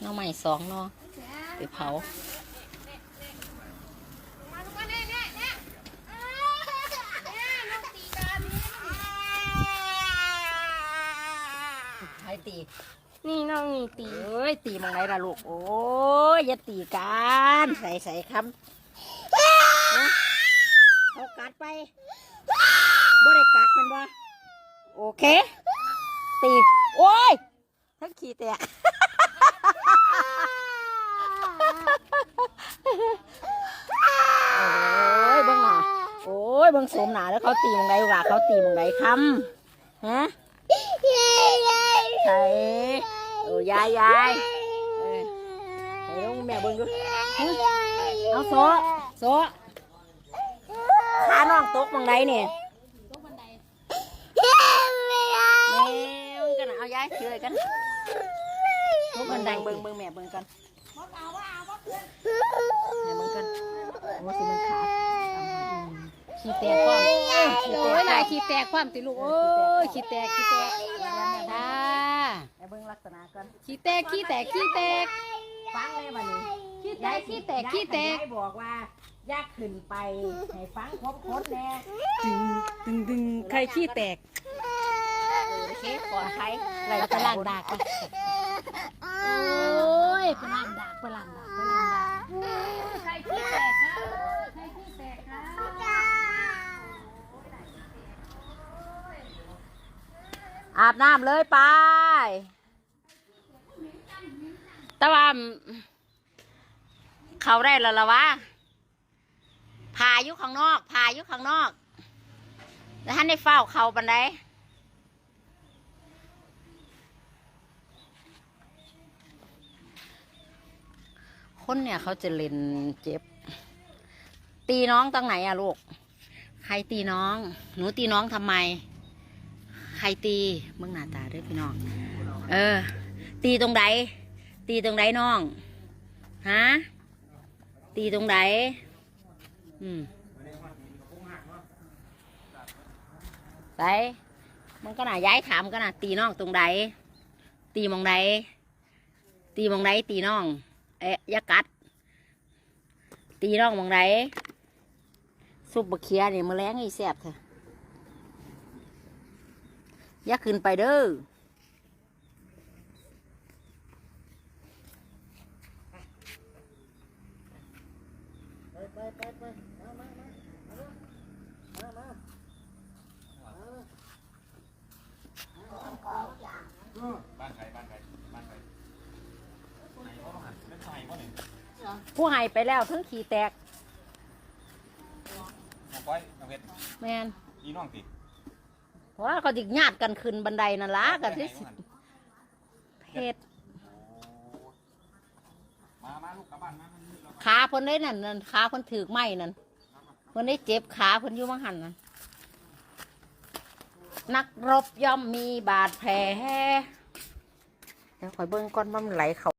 หน้องใหม่สองเนาะไปเผาใครตี นี่น้องนี่ตีเอ้ยตีมองไหนล่ะลูก โอ้ยอย่าตีกันใส่ใส่คำนะเอากัดไปบ่ได้กัดมันบ่โอเค ตี โอ้ยทั้งขี้แตก โอ้ยเบิ่งหน้าโอ้ยเบิ่งโสมหนาแล้วเขาตีมองไหนว่าเขาตีมองไหนคำฮะใช่โอ้ยายยายเออให้ลงแม่เบิ่งดูฮะเอาโซะโซะขาน้องตกมองไหนเนี่ยแม่มึงกันน่ะเอายายเชื่อกัน ตกบันไดเบิ่งเบิ่งแม่เบิ่งกันให้เบิ่งกันโอ้สิมันขาดขี้แตกความขี้แตโอ้กยลายขี้แตกความติลูกโอ้ยขี้แตกขี้แตกค่ะให้เบิ่งลักษณะก่อนขี้แตกขี้แตกขี้แตกฟังเลยบัดนี้ขี้แตกขี้แตกขี้แตกยายบอกว่าอยากขึ้นไปให้ฟังครบคนแน่ดึงดึงดึงใครขี้แตกเออโอเคปลอดภัยไหลไปล้างดากไปโอ้ ยไปล้างดากไปลาดากไปลาดากใครขี้แตกคะใครขี้แตกคะอาบน้ำเลยไปต่ว่าเขาได้แล้วละวะพายุข้างนอกพายุข้างนอกแล้วท่านได้เฝ้าเขาบันได คนเนี่ยเขาจะเล่นเจ็บ ตีน้องตรงไหนอะลูก ใครตีน้อง หนูตีน้องทำไม ใครตีเบิ่งหน้าตาด้วยพี่น้อง เออ ตีตรงไหนตีตรงไหนน้องฮะตีตรงไหนอืมไปมันก็น่ะย้ายถามก็น่ะตีน้องตรงไหนตีมองไหนตีมองไหนตีน้อง เอ๊ะอยากัด ตีน้องหมองไหนซุปบะเคียนี่มือแรงอีแซ่บเถอะอย่าขึ้นไปเด้อ ผู้ให้ไปแล้วทั้งขี่แตกน้องก้อยน้องเพชรแมนอีน้องติเพราะว่าเขาจิกญาติกันขึ้นบันไดนั่นละกันที่สิเพศมามาลูกกลับบ้านมามันมืดแล้วขาเพิ่นได้นั่นนั่นขาเพิ่นถือไม้นั่นเพิ่นได้เจ็บขาเพิ่นอยู่มังหันนั่นนักรบย่อมมีบาดแผลเดี๋ยวคอยเบิ่งก่อนว่ามันไหลเขา